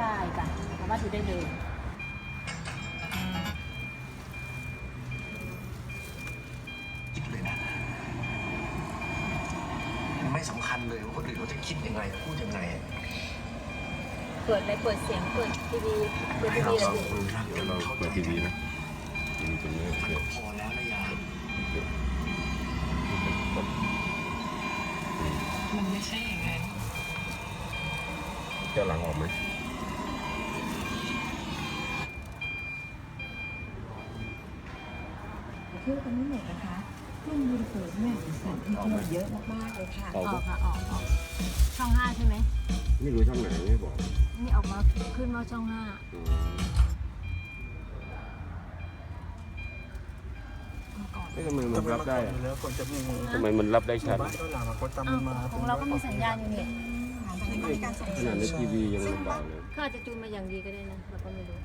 นู้นอยู่ทีวีใช่ไหมใช่ค่ะสามารถดูได้เลยคิดเลยนะ ไม่สำคัญเลยว่าคนอื่นเขาจะคิดยังไงพูดยังไงเปิดเลยเปิดเสียงเปิดทีวีเปิดให้ทีเราวีสองคนรักเดี๋กัยวนเราเข้าเปิดใจทีวีนะทีวีตรงนี้มันเดี๋ยก็วพอแล้วนะยายมันไม่ใช่อย่างนั้นจะหลังออกไหม เที่ยวกันไม่หมดนะคะช่วงวินเสิร์ตเนี่ยสถานที่เที่ยวเยอะมากๆเลยค่ะออกอไหมอกค่ะออกออกช่องห้าใช่ไหมไม่รู้ช่องไหนไม่บอกนี่ออกมาขึ้นมาช่องห้าอืมก่อนเอ๊ะทำไมมันรับได้อะแล้วก่อนจะมีทำไมมันรับได้ชัดบ้านก็หลังก็ตามอ้าวมาของเราก็มีสัญญาณอยู่นี่ขนาดในทีวียังลำบากเลยเขาอาจจะจูนมาอย่างดีก็ได้นะเราก็ไม่รู้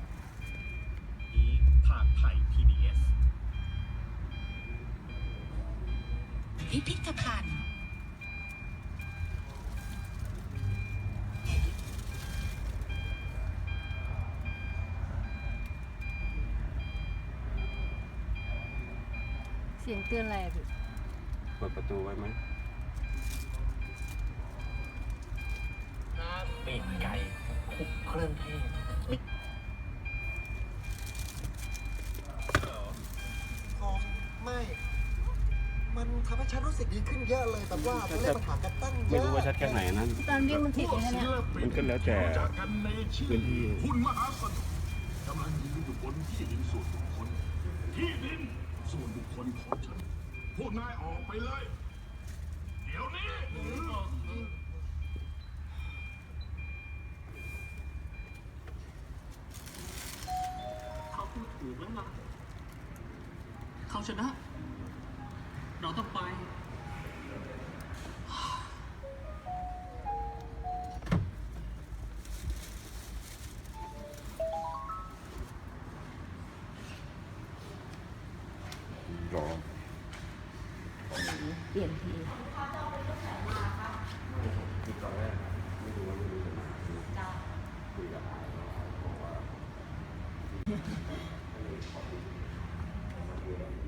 นี้ทางไทย PBS พิพิธภัณฑ์ เสียงเตือนอะไรอะพี่เปิดประตูไว้ไหมปีกไก่คุกเครื่องเทศบิ๊ก ทำให้ฉันรู้สึกดีขึ้นเยอะเลยแบบว่าตัวเลขปัญหากันตั้งเยไม่อะรู้ว่าชัดแค่ไหนนะตอนวิ่งมันติดเลยนะเนี่ยมันก็แล้วแต่พื้นที่ หุ้นมหาสนุกกำลังยืนอยู่บนที่ดินส่วนบุคคลที่ดินส่วนบุคคลของฉันพวกนายออกไปเลย เดี๋ยวนี้เขาพูดถูกแล้วล่ะเขาชนะ เราต้องไปรอเปลี่ยนทีที่ตอนแรกไม่รู้ว่าไม่รู้จะมาคุยกับอาบอกว่าขอบคุณมาเยอะ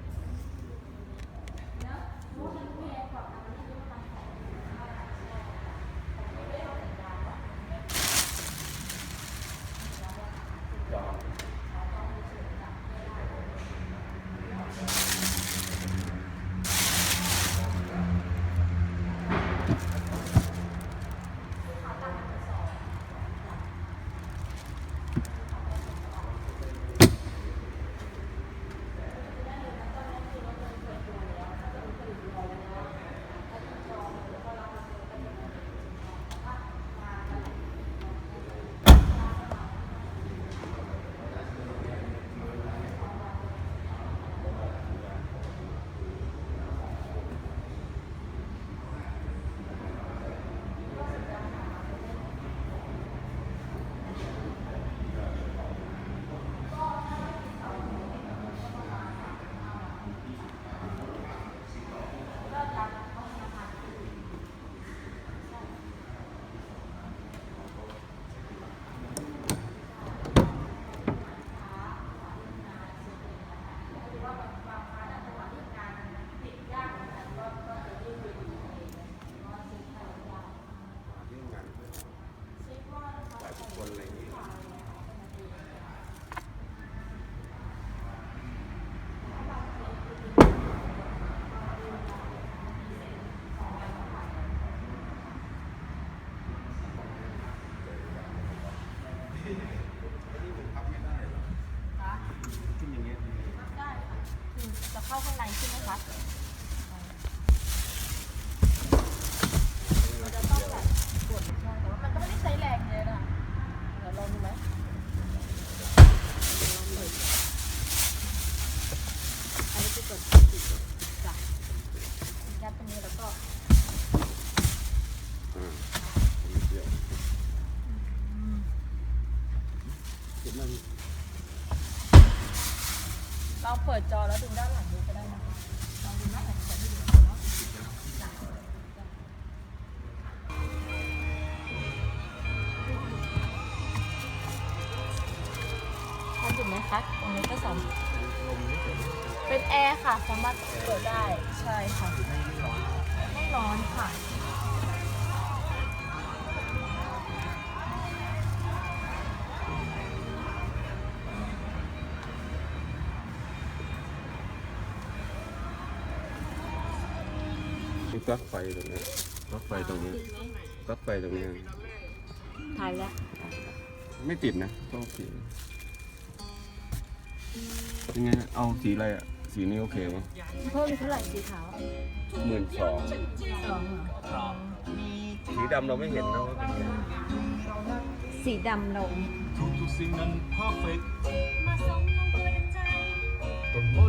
จอแล้วดึงด้านหลังดูก็ได้นะลองดูด้านหลังจะดูเนาะทันจุดไหมคะตรงนี้ก็สามเป็นแอร์ค่ะ สามารถเปิดได้ ใช่ค่ะ ไม่ร้อนค่ะ มีปลั๊กไฟตรงนี้ปลั๊กไฟตรงนี้ปลั๊กไฟตรงนี้ ถ่ายแล้วไม่ติดนะก็โอเคยังไงเอาสีอะไรอะ สีนี้โอเคไหมเพิ่มเท่าไหร่สีขาวหมื่นสองสองเหรอสีดำเราไม่เห็นนะว่าเป็นไงสีดำลงทุกๆสิ่งนั้นเพอร์เฟกต์มาส่งลงตัวใจ ต้นไม้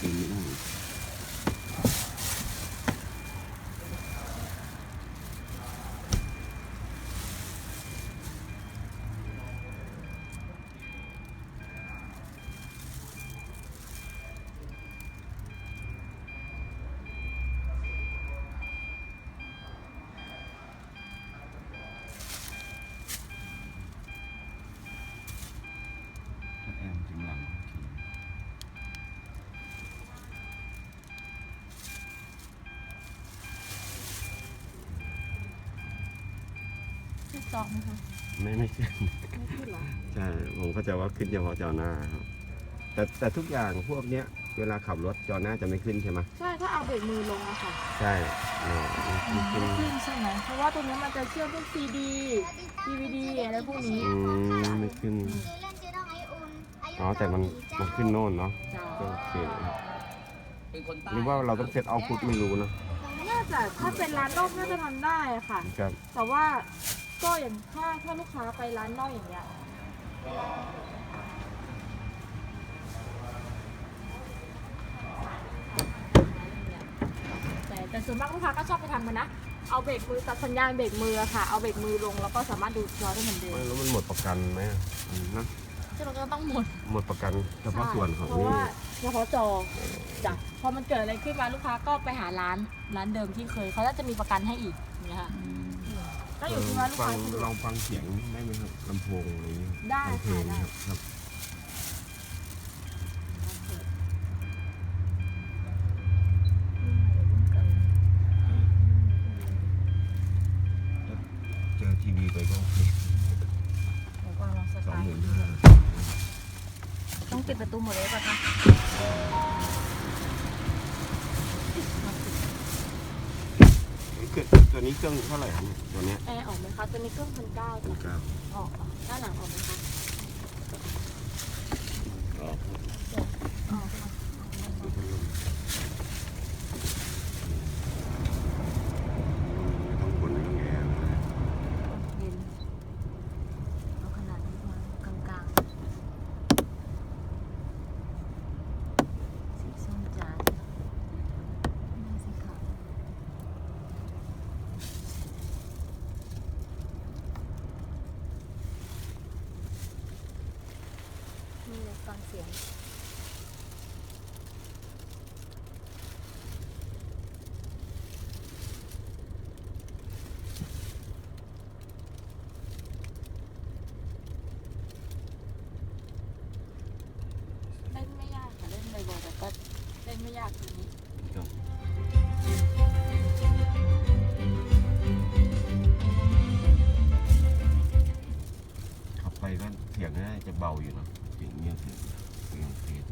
ป จองไหมคะไม่ไม่ขึ้นไม่ขึ้นเหรอใช่ผมเข้าใจว่าขึ้นเฉพาะจอหน้าครับ แต่แต่ทุกอย่างพวกเนี้ยเวลาขับรถจอหน้าจะไม่ขึ้นใช่ไหมใช่ถ้าเอาเบรกมือลงอะค่ะใช่เนี่ยไม่ขึ้นไม่ขึ้นใช่ไหมเพราะว่าตัวนี้มันจะเชื่อมพวกซีดี DVD อะไรพวกนี้อืมไม่ขึ้นอ๋อแต่มันมันขึ้นโน่นเนาะจ้าก็โอเคหรือว่าเราต้องเซตเอาพุทไม่รู้เนอะน่าจะถ้าเป็นร้านนอกน่าจะทำได้อะค่ะครับแต่ว่า ก็อย่างถ้าถ้าลูกค้าไปร้านนอกอย่างเงี้ยแต่แต่ส่วนมากลูกค้าก็ชอบไปทำกันนะ เอาเบรกมือตัดสัญญาณเบรกมืออะค่ะ เอาเบรกมือลงแล้วก็สามารถดูจอได้เหมือนเดิมไม่แล้วมันหมดประกันไหมอะอืมนะซึ่งเราก็ต้องหมดหมดประกันเฉพาะส่วนของเพราะนี่ว่าเฉพาะจอจ้ะพอมันเกิดอะไรขึ้นมาลูกค้าก็ไปหาร้านร้านเดิมที่เคย เขาน่าจะมีประกันให้อีกอย่างเงี้ยค่ะ ก็อยู่ที่ว่าลูกฟัค้างสะดวลอกงฟังเสียงได้ไหมครับลำโพงอะไรอย่างเงี้ยได้ฟังเพลงค่ะได้ ครับครับเจอทีวีไปก็โอเคเดี๋ยวก่อนลองสสองตาร์หมื่นทห้า ต้องปิดประตูหมดเลยป่ะ กิดตัวนี้เครื่องเท่าไหร่ครับเนี่ยตัวเนี้ยแอร์ออกไหมคะตัวนี้เครื่องพันเก้าพันจ้ะเก้าออกด้านหลังออกไหมคะอ๋อออกค่ะ ดูพัดลมไม่ต้องกดไม่ต้องแอร์เลย เย็นเอาขนาดนี้พอกลาง สียง เล่นไม่ยากค่ะเล่นบ่อยๆแต่ก็เล่น ไม่ยากทีนี้ขับไปก็เสียงน่าจะเบาอยู่เนาะเสียงเงียบเสียงเสียงเสียง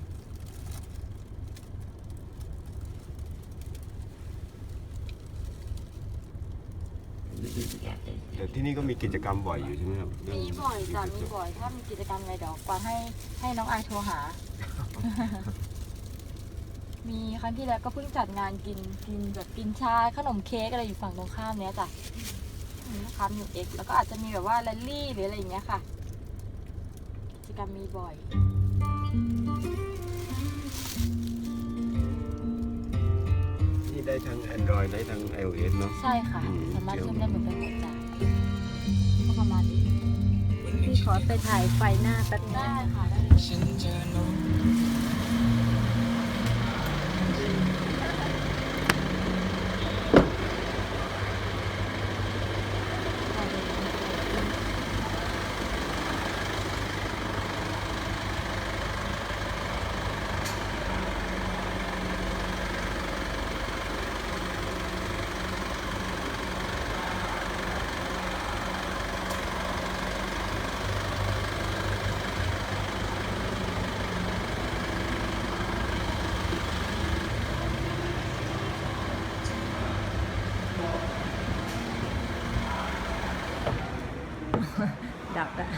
แต่ที่นี่ก็มีกิจกรรมบ่อยอยู่ใช่ไหมครับเรื่องมีบ่อยจ้ะมีบ่อย ถ้ามีกิจกรรมอะไรเดี๋ยวกวางให้ให้น้องไอายโทรหา มีครั้งที่แล้วก็เพิ่งจัดงานกินกินแบบกินชาขนมเค้กอะไรอยู่ฝั่งตรงข้ามเนี้ยจ้ะมีลูกค้าอยู่เอกแล้วก็อาจจะมีแบบว่าแรลลี่หรืออะไรอย่างเงี้ยค่ะ กิจกรรมมีบ่อยนี่ได้ทั้ง Android ได้ทั้ง iOS เนาะใช่ค่ะอืมสามารถเชื่อมได้หมดไปหมดจ้ะก็ประมาณนี้พี่ขอไปถ่ายไฟหน้าแป๊บนึงได้นะค่ะได้เลย ดับละ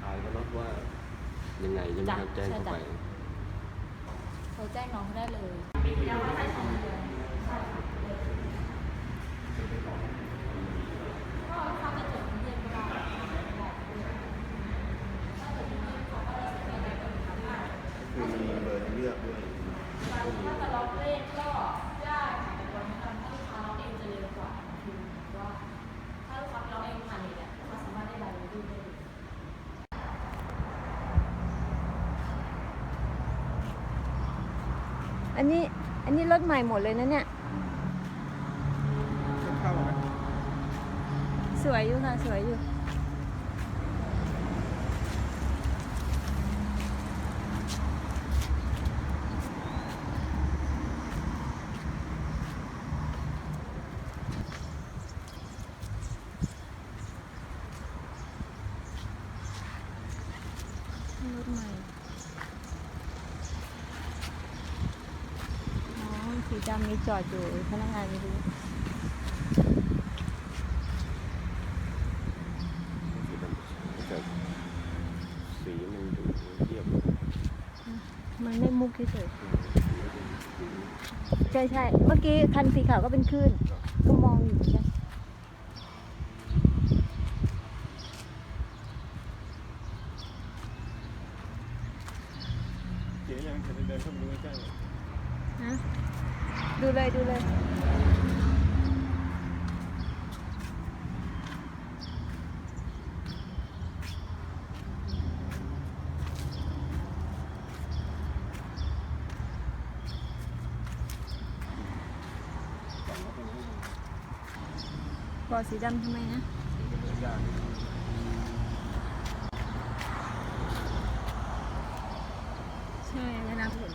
ทายก็รถว่ายังไง ใช่ไหมครับจ้ะแจ้งเข้าใช่ไปจ้ะโทรแจ้งน้องเขาได้เลยก็เขาจะจดทะเบียนก็ได้ คือมีเบอร์ให้เลือกด้วย ถ้าจะล็อกเลขก็ได้ค่ะแต่วันนี้ทำถ้าลูกค้าล็อกเองจะเร็วกว่าคือว่าถ้าลูกค้าล็อกเองผ่านเน็ตเนี่ยลูกค้าสามารถได้ใบรู้ได้เลย อันนี้ อันนี้รถใหม่หมดเลยนะเนี่ยสวยอยู่ค่ะ สวยอยู่ รถใหม่ อ๋ อสีดำมีจอดอยู่พนักงานไม่รู้แต่สีมันดูเทียบมันไม่มุกเฉยๆใช่ใช่เมื่อกี้คันสีขาวก็เป็นคลื่นก็มองอยู่เหมือนกัน เจ๊ยังจะเดินเข้ามาดูใกล้ ฮะดูเลยดูเลย บ อดสีดำทำไมนะใช่แล้วนะเห็น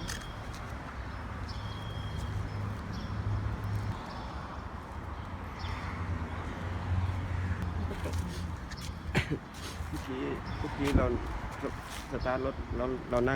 เมื่อกี้เมื่อกี้เราสตาร์ทรถเราเรานั่ง